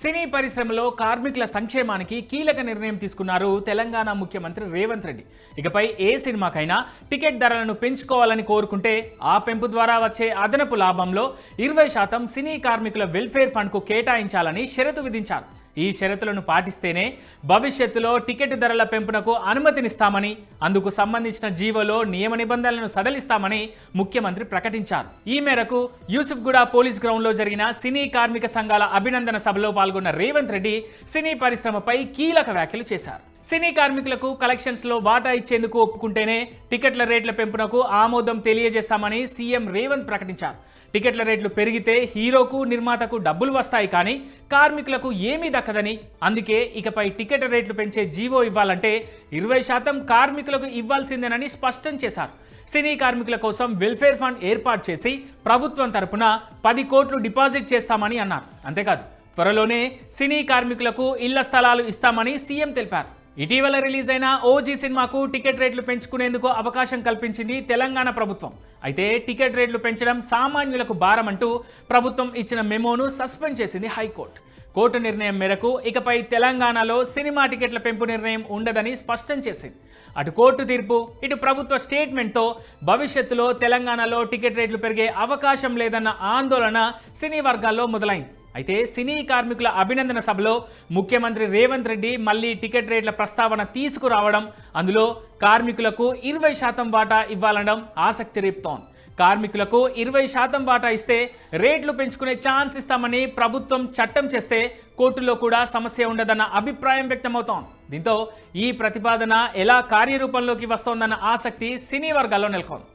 సినీ పరిశ్రమలో కార్మికుల సంక్షేమానికి కీలక నిర్ణయం తీసుకున్నారు తెలంగాణ ముఖ్యమంత్రి రేవంత్ రెడ్డి. ఇకపై ఏ సినిమాకైనా టికెట్ ధరలను పెంచుకోవాలని కోరుకుంటే ఆ పెంపు ద్వారా వచ్చే అదనపు లాభంలో ఇరవై శాతం సినీ కార్మికుల వెల్ఫేర్ ఫండ్కు కేటాయించాలని షరతు విధించారు. ఈ షరతులను పాటిస్తేనే భవిష్యత్తులో టికెట్ ధరల పెంపునకు అనుమతినిస్తామని అందుకు సంబంధించిన జీవోలో నియమ నిబంధనలను సడలిస్తామని ముఖ్యమంత్రి ప్రకటించారు. ఈ మేరకు యూసుఫ్గూడ పోలీస్ గ్రౌండ్లో జరిగిన సినీ కార్మిక సంఘాల అభినందన సభలో పాల్గొన్న రేవంత్ రెడ్డి సినీ పరిశ్రమపై కీలక వ్యాఖ్యలు చేశారు. సినీ కార్మికులకు కలెక్షన్స్లో వాటా ఇచ్చేందుకు ఒప్పుకుంటేనే టికెట్ల రేట్ల పెంపునకు ఆమోదం తెలియజేస్తామని సీఎం రేవంత్ ప్రకటించారు. టికెట్ల రేట్లు పెరిగితే హీరోకు నిర్మాతకు డబ్బులు వస్తాయి కానీ కార్మికులకు ఏమీ దక్కదని అందుకే ఇకపై టికెట్ రేట్లు పెంచే జీవో ఇవ్వాలంటే ఇరవై శాతం కార్మికులకు ఇవ్వాల్సిందేనని స్పష్టం చేశారు. సినీ కార్మికుల కోసం వెల్ఫేర్ ఫండ్ ఏర్పాటు చేసి ప్రభుత్వం తరపున పది కోట్లు డిపాజిట్ చేస్తామని అన్నారు. అంతేకాదు త్వరలోనే సినీ కార్మికులకు ఇళ్ళ స్థలాలు ఇస్తామని సీఎం తెలిపారు. ఇటీవల రిలీజ్ అయిన ఓజీ సినిమాకు టికెట్ రేట్లు పెంచుకునేందుకు అవకాశం కల్పించింది తెలంగాణ ప్రభుత్వం. అయితే టికెట్ రేట్లు పెంచడం సామాన్యులకు భారమంటూ ప్రభుత్వం ఇచ్చిన మెమోను సస్పెండ్ చేసింది హైకోర్టు. కోర్టు నిర్ణయం మేరకు ఇకపై తెలంగాణలో సినిమా టికెట్ల పెంపు నిర్ణయం ఉండదని స్పష్టం చేసింది. అటు కోర్టు తీర్పు ఇటు ప్రభుత్వ స్టేట్మెంట్తో భవిష్యత్తులో తెలంగాణలో టికెట్ రేట్లు పెరిగే అవకాశం లేదన్న ఆందోళన సినీ వర్గాల్లో మొదలైంది. అయితే సినీ కార్మికుల అభినందన సభలో ముఖ్యమంత్రి రేవంత్ రెడ్డి మళ్ళీ టికెట్ రేట్ల ప్రస్తావన తీసుకురావడం అందులో కార్మికులకు ఇరవై శాతం వాటా ఇవ్వాలనడం ఆసక్తి రేపుతోంది. కార్మికులకు ఇరవై శాతం వాటా ఇస్తే రేట్లు పెంచుకునే ఛాన్స్ ఇస్తామని ప్రభుత్వం చట్టం చేస్తే కోర్టులో కూడా సమస్య ఉండదన్న అభిప్రాయం వ్యక్తమవుతోంది. దీంతో ఈ ప్రతిపాదన ఎలా కార్యరూపంలోకి వస్తోందన్న ఆసక్తి సినీ వర్గాల్లో నెలకొంది.